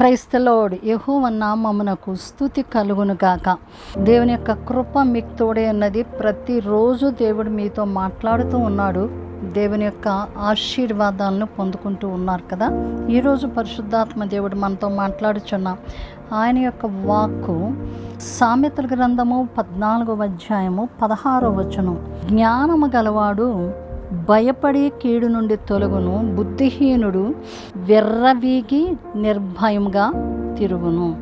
క్రైస్తలోడ్ యహోవ నామమునకు స్థుతి కలుగును గాక. దేవుని యొక్క కృప మీకు తోడే ఉన్నది. ప్రతిరోజు దేవుడు మీతో మాట్లాడుతూ ఉన్నాడు. దేవుని యొక్క ఆశీర్వాదాలను పొందుకుంటూ ఉన్నారు కదా. ఈరోజు పరిశుద్ధాత్మ దేవుడు మనతో మాట్లాడుచున్నాం ఆయన యొక్క వాక్కు సామెతల గ్రంథము పద్నాలుగవ అధ్యాయము పదహారవ వచనం. జ్ఞానము గలవాడు భయపడి కీడు నుండి తొలగును బుద్ధిహీనుడు వెర్రవీగి నిర్భయముగా తిరుగును.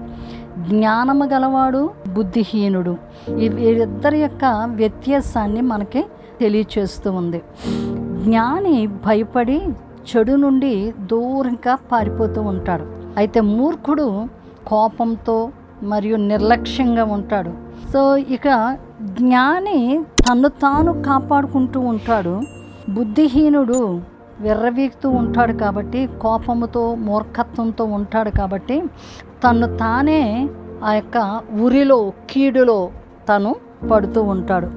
జ్ఞానము గలవాడు బుద్ధిహీనుడు. ఇద్దరి వీరిద్దరి యొక్క వ్యత్యాసాన్ని మనకి తెలియచేస్తూ ఉంది. జ్ఞాని భయపడి చెడు నుండి దూరంగా పారిపోతూ ఉంటాడు. అయితే మూర్ఖుడు కోపంతో మరియు నిర్లక్ష్యంగా ఉంటాడు. సో ఇక జ్ఞాని తను తాను కాపాడుకుంటూ ఉంటాడు. బుద్ధిహీనుడు విర్రవీగుతూ ఉంటాడు కాబట్టి కోపముతో మూర్ఖత్వంతో ఉంటాడు కాబట్టి తను తానే ఆ యొక్క ఉరిలో కీడులో తను పడుతూ ఉంటాడు.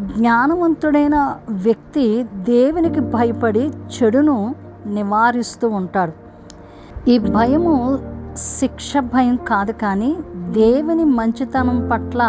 జ్ఞానవంతుడైన వ్యక్తి దేవునికి భయపడి చెడును నివారిస్తూ ఉంటాడు. ఈ భయము శిక్ష భయం కాదు కానీ దేవుని మంచితనం పట్ల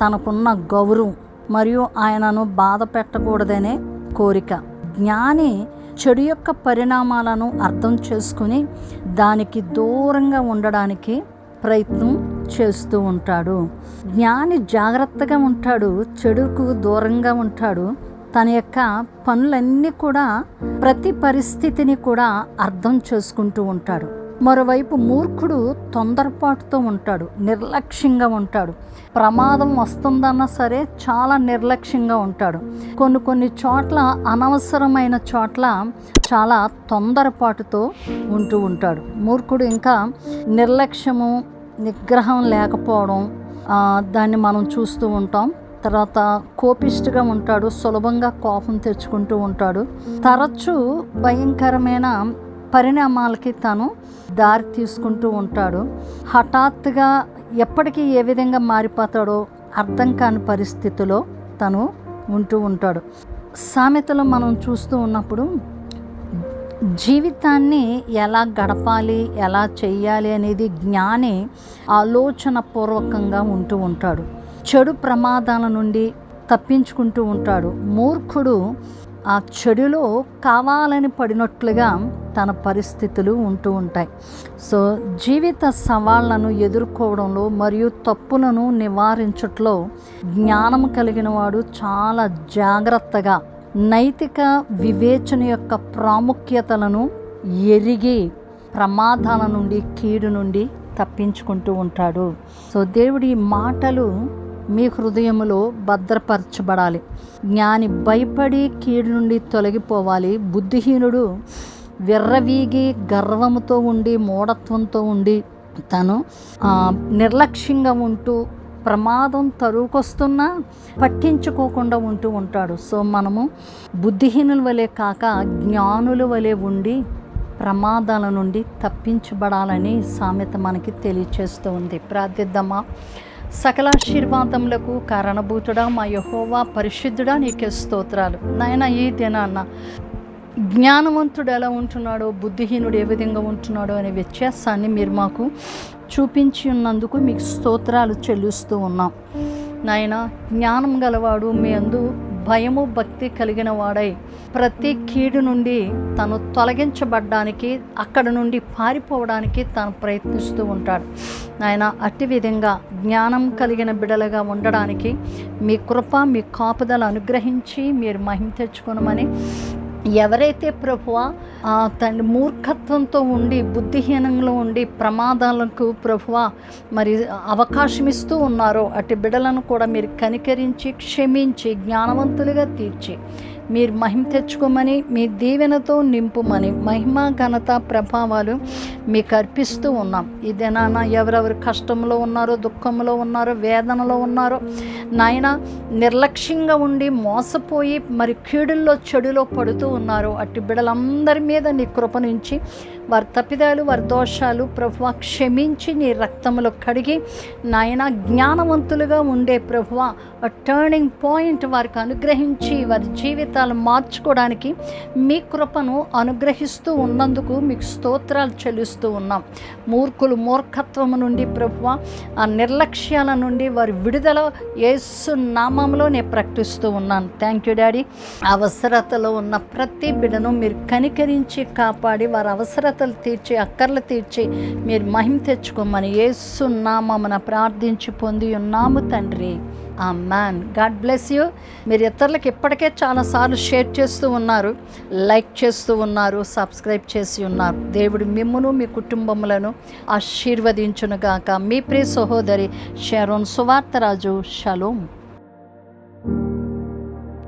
తనకున్న గౌరవం మరియు ఆయనను బాధ పెట్టకూడదనే కోరిక. జ్ఞాని చెడు యొక్క పరిణామాలను అర్థం చేసుకుని దానికి దూరంగా ఉండడానికి ప్రయత్నం చేస్తూ ఉంటాడు. జ్ఞాని జాగ్రత్తగా ఉంటాడు చెడుకు దూరంగా ఉంటాడు. తన యొక్క పనులన్నీ కూడా ప్రతి పరిస్థితిని కూడా అర్థం చేసుకుంటూ ఉంటాడు. మరోవైపు మూర్ఖుడు తొందరపాటుతో ఉంటాడు నిర్లక్ష్యంగా ఉంటాడు. ప్రమాదం వస్తుందన్నా సరే చాలా నిర్లక్ష్యంగా ఉంటాడు. కొన్ని కొన్ని చోట్ల అనవసరమైన చోట్ల చాలా తొందరపాటుతో ఉంటూ ఉంటాడు. మూర్ఖుడు ఇంకా నిర్లక్ష్యము నిగ్రహం లేకపోవడం దాన్ని మనం చూస్తూ ఉంటాం. తర్వాత కోపిష్టిగా ఉంటాడు సులభంగా కోపం తెచ్చుకుంటూ ఉంటాడు. తరచూ భయంకరమైన పరిణామాలకి తను దారి తీసుకుంటూ ఉంటాడు. హఠాత్తుగా ఎప్పటికీ ఏ విధంగా మారిపోతాడో అర్థం కాని పరిస్థితిలో తను ఉంటూ ఉంటాడు. సామెతలు మనం చూస్తూ ఉన్నప్పుడు జీవితాన్ని ఎలా గడపాలి ఎలా చేయాలి అనేది జ్ఞాని ఆలోచన పూర్వకంగా ఉంటూ ఉంటాడు. చెడు ప్రమాదాల నుండి తప్పించుకుంటూ ఉంటాడు. మూర్ఖుడు ఆ చెడులో కావాలని పడినట్లుగా తన పరిస్థితులు ఉంటూ ఉంటాయి. సో జీవిత సవాళ్ళను ఎదుర్కోవడంలో మరియు తప్పులను నివారించట్లో జ్ఞానం కలిగిన వాడు చాలా జాగ్రత్తగా నైతిక వివేచన యొక్క ప్రాముఖ్యతలను ఎరిగి ప్రమాదాల నుండి కీడు నుండి తప్పించుకుంటూ ఉంటాడు. సో దేవుడి మాటలు మీ హృదయములో భద్రపరచబడాలి. జ్ఞాని భయపడి కీడు నుండి తొలగిపోవాలి. బుద్ధిహీనుడు విర్రవీగి గర్వముతో ఉండి మూఢత్వంతో ఉండి తను నిర్లక్ష్యంగా ఉంటూ ప్రమాదం తరువుకొస్తున్నా పట్టించుకోకుండా ఉంటూ ఉంటాడు. సో మనము బుద్ధిహీనుల వలె కాక జ్ఞానుల వలె ఉండి ప్రమాదాల నుండి తప్పించబడాలని సామెత మనకి తెలియచేస్తూ ఉంది. ప్రార్థిద్దామా? సకలాశీర్వాదములకు కారణభూతుడా మా యహోవా పరిశుద్ధుడా నీకే స్తోత్రాలు. నాయన ఈ దినాన్న జ్ఞానవంతుడు ఎలా ఉంటున్నాడో బుద్ధిహీనుడు ఏ విధంగా ఉంటున్నాడో అనే వ్యత్యాసాన్ని మీరు మాకు చూపించి ఉన్నందుకు మీకు స్తోత్రాలు చెల్లిస్తూ ఉన్నాం. నాయన జ్ఞానం గలవాడు మీ అందు భయము భక్తి కలిగిన వాడై ప్రతి కీడు నుండి తను తొలగించబడ్డానికి అక్కడ నుండి పారిపోవడానికి తాను ప్రయత్నిస్తూ ఉంటాడు. ఆయన అట్టి విధంగా జ్ఞానం కలిగిన బిడలుగా ఉండడానికి మీ కృప మీ కాపుదలు అనుగ్రహించి మీరు మహిమ తెచ్చుకోనమని ఎవరైతే ప్రభువ తండ్రి మూర్ఖత్వంతో ఉండి బుద్ధిహీనంలో ఉండి ప్రమాదాలకు ప్రభువ మరి అవకాశం ఇస్తూ ఉన్నారో అటు బిడలను కూడా మీరు కనికరించి క్షమించి జ్ఞానవంతులుగా తీర్చి మీరు మహిమ తెచ్చుకోమని మీ దీవెనతో నింపుమని మహిమ ఘనత ప్రభావాలు మీకు అర్పిస్తూ ఉన్నాం. ఈ దినాన ఎవరెవరు కష్టంలో ఉన్నారో దుఃఖంలో ఉన్నారో వేదనలో ఉన్నారో నాయన నిర్లక్ష్యంగా ఉండి మోసపోయి మరి కీడుల్లో చెడులో పడుతూ ఉన్నారో అట్టి బిడలందరి మీద నీ కృప నుంచి వారి తప్పిదాలు వారి దోషాలు ప్రభువ క్షమించి నీ రక్తంలో కడిగి నాయన జ్ఞానవంతులుగా ఉండే ప్రభువ టర్నింగ్ పాయింట్ వారికి అనుగ్రహించి వారి జీవిత జీవితాలు మార్చుకోవడానికి మీ కృపను అనుగ్రహిస్తూ ఉన్నందుకు మీకు స్తోత్రాలు చెల్లిస్తూ ఉన్నాం. మూర్ఖులు మూర్ఖత్వము నుండి ప్రభువ ఆ నిర్లక్ష్యాల నుండి వారి విడుదల యేసు నామంలో నేను ప్రకటిస్తూ ఉన్నాను. థ్యాంక్ యూ డాడీ అవసరతలో ఉన్న ప్రతి బిడను మీరు కనికరించి కాపాడి వారి అవసరతలు తీర్చి అక్కర్లు తీర్చి మీరు మహిమ తెచ్చుకోమని యేసు నామమున ప్రార్థించి పొంది ఉన్నాము తండ్రి. ఆ మ్యాన్ గాడ్ బ్లెస్ యూ మీరు ఇతరులకు ఇప్పటికే చాలాసార్లు షేర్ చేస్తూ ఉన్నారు లైక్ చేస్తూ ఉన్నారు సబ్స్క్రైబ్ చేసి ఉన్నారు. దేవుడు మిమ్మును మీ కుటుంబములను ఆశీర్వదించునుగాక. మీ ప్రియ సహోదరి షారోన్ సువార్తరాజు. షలోం.